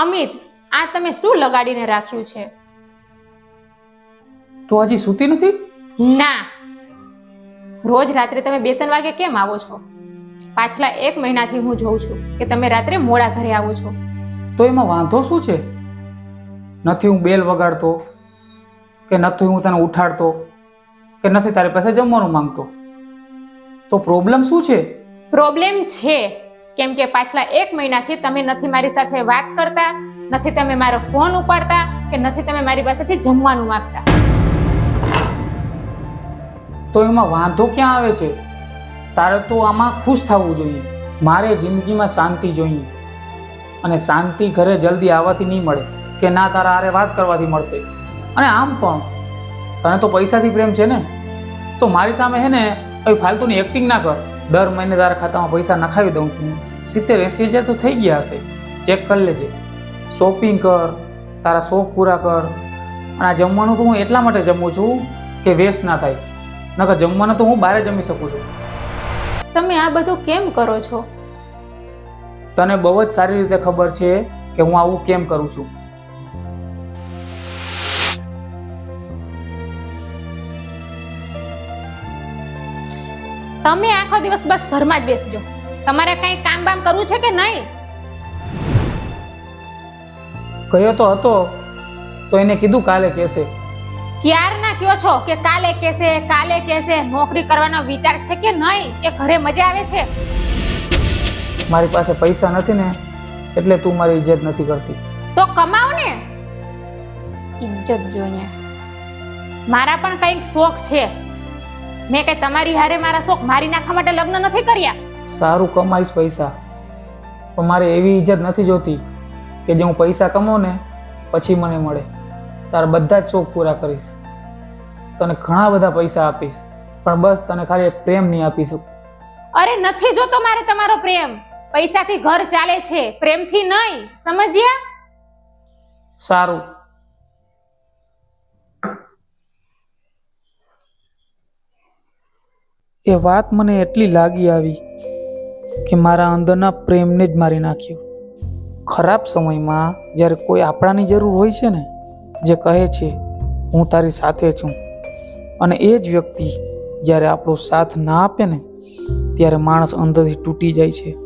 અમિત આ તમે શું લગાડીને રાખ્યું છે? તું હજી સૂતી નથી? ના. રોજ રાત્રે તમે બે ત્રણ વાગે કેમ આવો છો? પાછલા એક મહિનાથી હું જોઉં છું કે તમે રાત્રે મોડા ઘરે આવો છો. તો એમાં વાંધો શું છે? નથી હું બેલ વગાડતો કે નથી હું તને ઉઠાડતો કે નથી તારી પાસે જમવાનું માંગતો. તો પ્રોબ્લેમ શું છે? પ્રોબ્લેમ છે. કેમ કે પાછલા એક મહિનાથી તમે નથી મારી સાથે વાત કરતા, નથી તમે મારો ફોન ઉપાડતા કે નથી તમે મારી પાસેથી જમવાનું માંગતા. તો એમાં વાંધો ક્યાં આવે છે? તારે તો આમાં ખુશ થવું જોઈએ. મારે જિંદગીમાં શાંતિ જોઈએ. અને શાંતિ ઘરે જલ્દી આવવાથી નહીં મળે કે ના તારા હારે વાત કરવાથી મળશે. અને આમ પણ, તને તો પૈસાથી પ્રેમ છે ને? તો મારી સામે હે ને કંઈ ફાલતુની એક્ટિંગ ના કર. દર મહિને તારા ખાતામાં પૈસા નખાવી દઉં છું. સિત્તેર એંસી હજાર તો થઈ ગયા હશે. ચેક કરી લેજે. શોપિંગ કર તારા શોખ પૂરા કર. અને આ જમવાનું તો હું એટલા માટે જમું છું કે વેસ્ટ ના થાય. નકર જમવાનું તો હું બારે જમી શકું છું. તમે આ બધું કેમ કરો છો? તને બહુ જ સારી રીતે ખબર છે કે હું આવું કેમ કરું છું. તમે આખો દિવસ બસ ઘરમાં જ બેસજો. તમારે કંઈ કામ બામ કરવું છે કે નહીં? ગયો તો હતો તો એને કીધું કાલે કહેશે ક્યારના કયો છો કે કાલે કેસે કાલે કેસે નોકરી કરવાનો વિચાર છે કે નહીં? કે ઘરે મજા આવે છે? મારી પાસે પૈસા નથી ને એટલે તું મારી ઇજ્જત નથી કરતી. તો કમાવ ને. ઇજ્જત જોઈએ મારા પણ કંઈક શોખ છે. મેં કઈ તમારી હારે મારા શોખ મારી નાખવા માટે લગ્ન નથી કર્યા? સારું કમાઈશ પૈસા. પણ મારે એવી ઇજ્જત નથી જોતી કે જે હું પૈસા કમાઉં ને પછી મને મળે. તારા બધા જ શોખ પૂરા કરીશ. તને ઘણા બધા પૈસા આપીશ. પણ બસ તને ખાલી પ્રેમ નહીં આપી શકું. અરે નથી જોતો મારે તમારો પ્રેમ. પૈસાથી ઘર ચાલે છે. પ્રેમથી નહીં. સમજ્યા? સારું. એ વાત મને એટલી લાગી આવી કે મારા અંદરના પ્રેમને જ મારી નાખ્યો. ખરાબ સમયમાં જ્યારે કોઈ આપણાની જરૂર હોય છે ને, જે કહે છે, હું તારી સાથે છું. અને એ જ વ્યક્તિ જ્યારે આપણો સાથ ના આપે ને, ત્યારે માણસ અંદરથી તૂટી જાય છે.